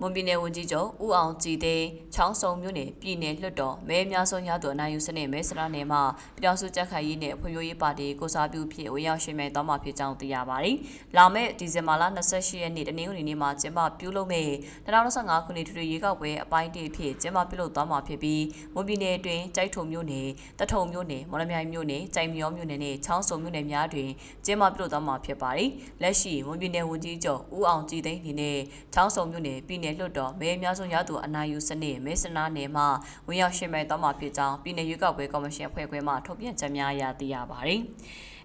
မွန်ပြည်နယ်ဝန်ကြီးချုပ်ဦးအောင်ကြည်သိန်းချောင်းစုံမြို့နယ်ပြည်နယ်လွှတ်တော်မဲအများဆုံးရသူအနိုင်ယူစနစ်မဲဆရာနယ်မှာပြည်တော်စုကြက်ခိုင်ရေးနဲ့ဖွံ့ဖြိုးရေးပါတီကိုစားပြုဖြစ်ဝင်ရောက်ရှင်မြိုင်သွားမှာဖြစ်ကြောင်းသိရပါတယ်။လာမယ့်ဒီဇင်ဘာလ28ရက်နေ့တနင်္ဂနွေနေ့မှာကျင်းပပြုလုပ်မယ့်2025ခုနှစ်ထွေထွေရွေးကောက်ပွဲအပိုင်းတစ်ဖြစ်ကျင်းပပြုလုပ်သွားမှာဖြစ်ပြီးမွန်ပြည်နယ်အတွင်းကြိုက်ထုံမြို့နယ်တထုံမြို့နယ်မော်လမြိုင်မြို့နယ်ကြိုင်မြောမြို့နယ်နဲ့ချောင်းစုံမြို့နယ်များတွင်ကျင်းပပြုလုပ်သွားမှာဖြစ်ပါတယ်။လက်ရှိမွန်ပြည်နယ်ဝန်ကြီးချုပ်ဦးအောင်ကြည်သိန်းအနေနဲ့ချောင်းစုံမြို့နယ်ပြည်နယ်လွှတ်တော်မဲအများဆုံးရသူအနိုင်ယူစနစ်မဲဆနာနယ်မှဝင်ရောက်ရှင်မြိုင်သွားမှာဖြစ်ကြောင်းပြည်내ရွေးကောက်ပွဲကော်မရှင်အဖွဲ့ခွဲမှထုတ်ပြန်ချက်များအရသိရပါတယ်။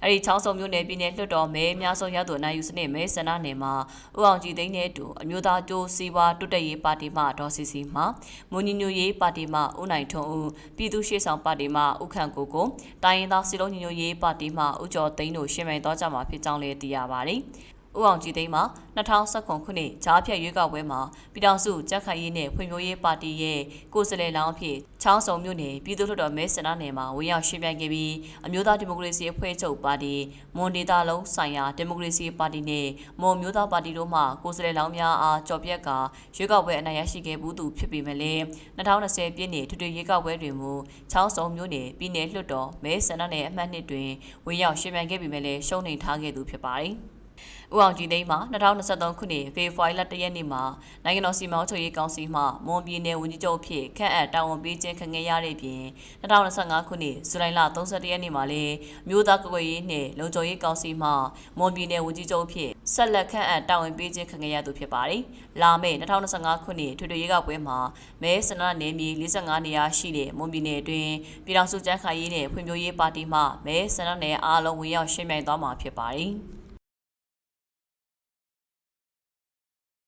အဲဒီချောင်းစုံမြို့နယ်ပြည်내လွှတ်တော်မဲအများဆုံးရသူအနိုင်ယူစနစ်မဲဆနာနယ်မှာဦးအောင်ကြည်သိန်းနဲ့အတူအမျိုးသားကျိုးစီဝါတွတ်တက်ရေးပါတီမှဒေါ်စီစီမှမွန်ညီညွတ်ရေးပါတီမှဦးနိုင်ထွန်းဦးပြည်သူ့ရှေ့ဆောင်ပါတီမှဦးခန့်ကိုကိုတိုင်းရင်းသားစီလုံးညီညွတ်ရေးပါတီမှဦးကျော်သိန်းတို့ရှင်မြိုင်သွားကြမှာဖြစ်ကြောင်းလည်းသိရပါတယ်။ ဦးအောင်ကြည်သိန်းမှာ2019ခုနှစ်ဂျားဖြတ်ရွေးကောက်ပွဲမှာပြည်ထောင်စုကြက်ခိုင်ရေးနဲ့ဖွံ့ဖြိုးရေးပါတီရဲ့ကိုယ်စားလှယ်လောင်းအဖြစ်ချောင်းစုံမြို့နယ်ပြည်သူ့လွှတ်တော်မဲဆန္ဒနယ်မှာဝင်ရောက်ရှင်းပြခဲ့ပြီးအမျိုးသားဒီမိုကရေစီအဖွဲ့ချုပ်ပါတီမွန်ဒေတာလုံးဆိုင်ရာဒီမိုကရေစီပါတီနဲ့မွန်မျိုးသားပါတီတို့မှကိုယ်စားလှယ်လောင်းများအားကြော်ပြက်ကရွေးကောက်ပွဲအနိုင်ရရှိခဲ့မှုသူဖြစ်ပေမဲ့လည်း2020ပြည့်နှစ်ထွေထွေရွေးကောက်ပွဲတွင်မူချောင်းစုံမြို့နယ်ပြည်နယ်လွှတ်တော်မဲဆန္ဒနယ်အမှတ်နှစ်တွင်ဝင်ရောက်ရှင်းပြခဲ့ပေမဲ့လည်းရှုံးနိမ်ထားခဲ့သူဖြစ်ပါတယ်။ ဦးအောင်ကြည်သိန်းမှာ2023ခုနှစ်ဖေဖော်ဝါရီလ1ရက်နေ့မှာနိုင်ငံတော်စီမံအုပ်ချုပ်ရေးကောင်စီမှမွန်ပြည်နယ်ဝန်ကြီးချုပ်အဖြစ်ခန့်အပ်တာဝန်ပေးခြင်းခံခဲ့ရတဲ့ပြင်2025ခုနှစ်ဇူလိုင်လ31ရက်နေ့မှာလည်းမြို့သားကွယ်ရေးနှင့်လုံခြုံရေးကောင်စီမှမွန်ပြည်နယ်ဝန်ကြီးချုပ်အဖြစ်ဆက်လက်ခန့်အပ်တာဝန်ပေးခြင်းခံခဲ့ရသူဖြစ်ပါတယ်။လာမယ့်2025ခုနှစ်ထွေထွေရွေးကောက်ပွဲမှာမဲဆန္ဒနယ်မြေ45နေရာရှိတဲ့မွန်ပြည်နယ်အတွင်းပြည်ထောင်စုကြမ်းခိုင်ရေးနဲ့ဖွံ့ဖြိုးရေးပါတီမှမဲဆန္ဒနယ်အားလုံးဝင်ရောက်ရှင်းပြိုင်သွားမှာဖြစ်ပါတယ်။